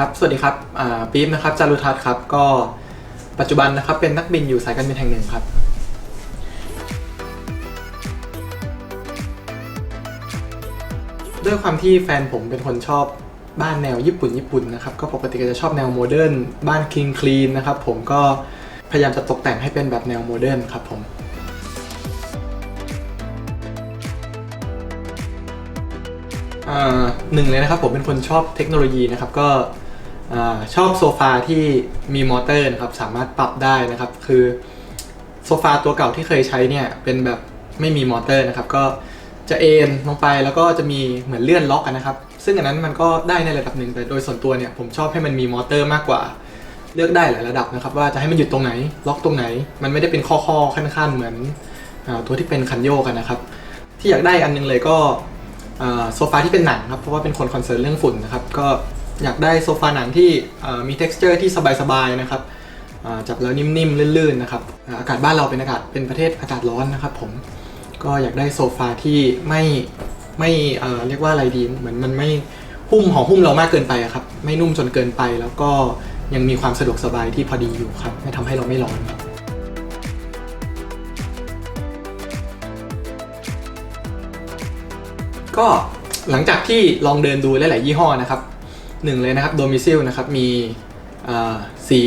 ครับ สวัสดีครับปี๊บนะครับจารุทัศน์ครับ ก็ปัจจุบันนะครับเป็นนักบินอยู่สายการบินแห่งหนึ่งครับ ด้วยความที่แฟนผมเป็นคนชอบบ้านแนวญี่ปุ่นญี่ปุ่นนะครับ ก็ปกติก็จะชอบแนวโมเดิร์นบ้านคลีนคลีนนะครับ ผมก็พยายามจะตกแต่งให้เป็นแบบแนวโมเดิร์นครับผมหนึ่งเลยนะครับผมเป็นคนชอบเทคโนโลยีนะครับก็ อาชอบโซฟาที่มีมอเตอร์นะครับสามารถปรับได้นะครับ คือโซฟาตัวเก่าที่เคยใช้เนี่ยเป็นแบบไม่มีมอเตอร์นะครับ ก็จะเอนลงไปแล้วก็จะมีเหมือนเลื่อนล็อกนะครับ ซึ่งอันนั้นมันก็ได้ในระดับหนึ่งแต่โดยส่วนตัวเนี่ยผมชอบให้มันมีมอเตอร์มากกว่า เลือกได้หลายระดับนะครับ ว่าจะให้มันหยุดตรงไหนล็อกตรงไหน มันไม่ได้เป็นข้อๆขั้นๆเหมือนอาตัวที่เป็นคันโยกกันนะครับ ที่อยากได้อันนึงเลยก็อ่าโซฟาที่เป็นหนังครับเพราะว่าเป็นคนคอนเซิร์นเรื่องฝุ่นนะครับก็ อยากได้โซฟาหนังที่มี t e x t อร์ที่สบายๆนะครับจับแล้วนิ่มๆลื่นๆนะครับอากาศบ้านเราเป็นอากาศเป็นประเทศอากาศร้อนนะครับผมก็อยากได้โซฟาที่ไม่ไม่เรียกว่าอะไรดีเหมือนมันไม่หุ้มห่อหุ้มเรามากเกินไปครับไม่นุ่มจนเกินไปแล้วก็ยังมีความสะดวกสบายที่พอดีอยู่ครับไม่ทำให้เราไม่ร้อนก็หลังจากที่ลองเดินดูหลาย ๆ ยี่ห้อนะครับ หนึ่งเลยนะครับโดมิซิลนะครับมีสี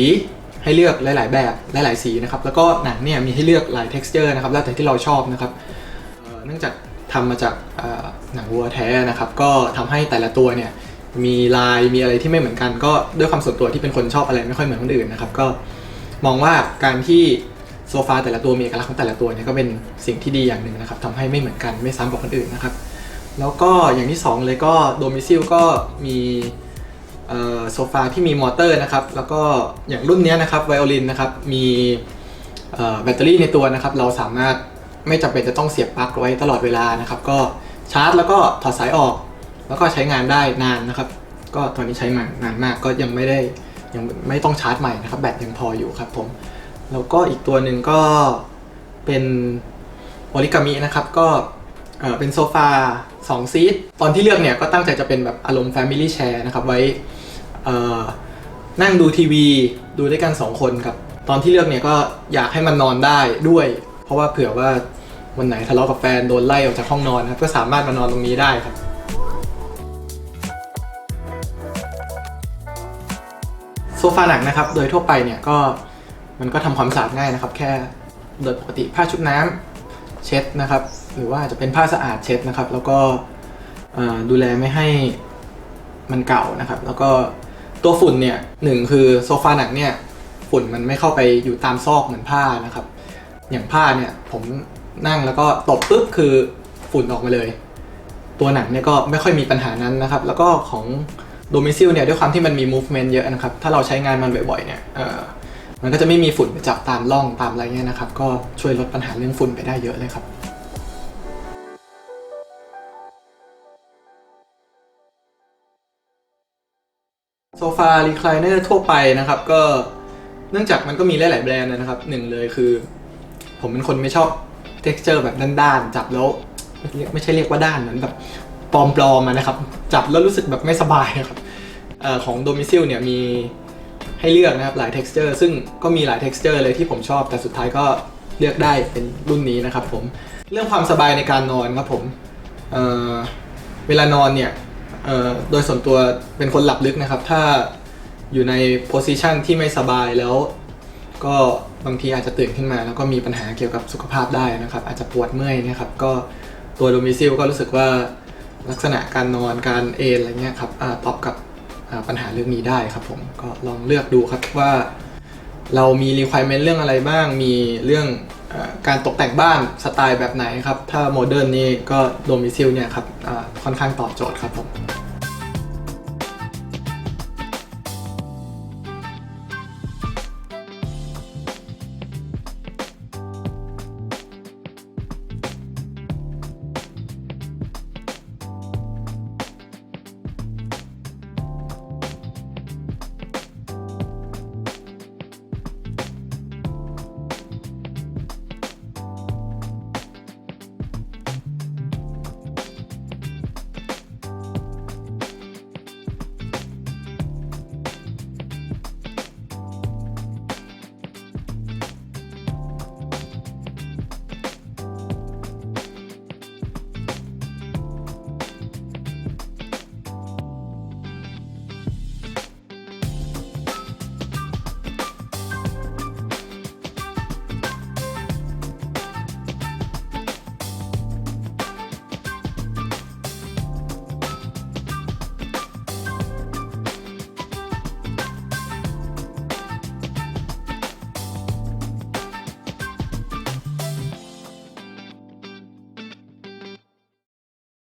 ให้เลือกหลาย ๆ แบบหลาย ๆ สีนะครับแล้วก็หนังเนี่ยมีให้เลือกหลาย texture นะครับแล้วแต่ที่เราชอบนะครับเนื่องจากทำมาจากหนังวัวแท้นะครับก็ทำให้แต่ละตัวเนี่ยมีลายมีอะไรที่ไม่เหมือนกัน ก็ด้วยความส่วนตัวที่เป็นคนชอบอะไรไม่ค่อยเหมือนคนอื่นนะครับก็มองว่าการที่โซฟาแต่ละตัวมีเอกลักษณ์ของแต่ละตัวเนี่ยก็เป็นสิ่งที่ดีอย่างหนึ่งนะครับทำให้ไม่เหมือนกันไม่ซ้ำกับคนอื่นนะครับ แล้วก็อย่างที่ 2 เลยก็โดมิซิลก็มี โซฟาที่มีมอเตอร์นะครับ แล้วก็อย่างรุ่นนี้นะครับไวโอลินนะครับมีแบตเตอรี่ในตัวนะครับ เราสามารถไม่จำเป็นจะต้องเสียบปลั๊กไว้ตลอดเวลานะครับ ก็ชาร์จแล้วก็ถอดสายออก แล้วก็ใช้งานได้นานนะครับ ก็ตอนนี้ใช้มานานมากก็ยังไม่ได้ยังไม่ต้องชาร์จใหม่นะครับแบตยังพออยู่ครับผมแล้วก็อีกตัวหนึ่งก็เป็นโอริกามินะครับก็เอ่อเป็นโซฟา2ซีทตอนที่เลือกเนี่ยก็ตั้งใจจะเป็นแบบอารมณ์ Family Share นะครับไว้ เอ่อนั่งดูทีวีดูด้วยกัน2คนครับ ตอนที่เลือกเนี่ยก็อยากให้มันนอนได้ด้วย เพราะว่าเผื่อว่าวันไหนทะเลาะกับแฟนโดนไล่ออกจากห้องนอนนะครับก็สามารถมานอนตรงนี้ได้ครับ โซฟาหนังนะครับ โดยทั่วไปเนี่ยก็มันก็ทำความสะอาดง่ายนะครับ แค่โดยปกติผ้าชุบน้ำเช็ดนะครับ หรือว่าจะเป็นผ้าสะอาดเช็ดนะครับ แล้วก็ดูแลไม่ให้มันเก่านะครับ แล้วก็ ตัวฝุ่นเนี่ยหนึ่งคือโซฟาหนังเนี่ยฝุ่นมันไม่เข้าไปอยู่ตามซอกเหมือนผ้านะครับ อย่างผ้าเนี่ยผมนั่งแล้วก็ตบปุ๊บคือฝุ่นออกมาเลย ตัวหนังเนี่ยก็ไม่ค่อยมีปัญหานั้นนะครับ แล้วก็ของโดมิซิลเนี่ยด้วยความที่มันมี movement เยอะนะครับ ถ้าเราใช้งานมันบ่อยๆเนี่ยเออมันก็จะไม่มีฝุ่นจับตามร่องตามอะไรเงี้ยนะครับ ก็ช่วยลดปัญหาเรื่องฝุ่นไปได้เยอะเลยครับ โซฟารีคลายเนอร์ทั่วไปนะครับ ก็เนื่องจากมันก็มีหลาย ๆ แบรนด์นะครับหนึ่งเลยคือ ผมเป็นคนไม่ชอบ t e x t อร์แบบด้านๆจับแล้วไม่ใช่เรียกว่าด้านเหมือนแบบปลอมๆนะครับ จับแล้วรู้สึกแบบไม่สบายครับออของโดมิซิลเนี่ยมีให้เลือกนะครับหลาย texture ซึ่งก็มีหลาย texture เลยที่ผมชอบ แต่สุดท้ายก็เลือกได้เป็นรุ่นนี้นะครับผม เรื่องความสบายในการนอนครับผมเเวลานอนเนี่ย เอ่อโดยส่วนตัวเป็นคนหลับลึกนะครับ ถ้าอยู่ในโพสิชันที่ไม่สบายแล้ว ก็บางทีอาจจะตื่นขึ้นมา แล้วก็มีปัญหาเกี่ยวกับสุขภาพได้นะครับ อาจจะปวดเมื่อยนะครับ ก็ตัวโดมิซิลก็รู้สึกว่าลักษณะการนอนการเอนอะไรเงี้ยครับอตอบกับปัญหาเรื่องนี้ได้ครับผมก็ลองเลือกดูครับว่า เรามี requirement เรื่องอะไรบ้าง มีเรื่องอการตกแต่งบ้านสไตล์แบบไหนครับ ถ้าโมเดิร์นนี่ก็โดมิซิลเนี่ยครับค่อนข้างตอบโจทย์ครับผม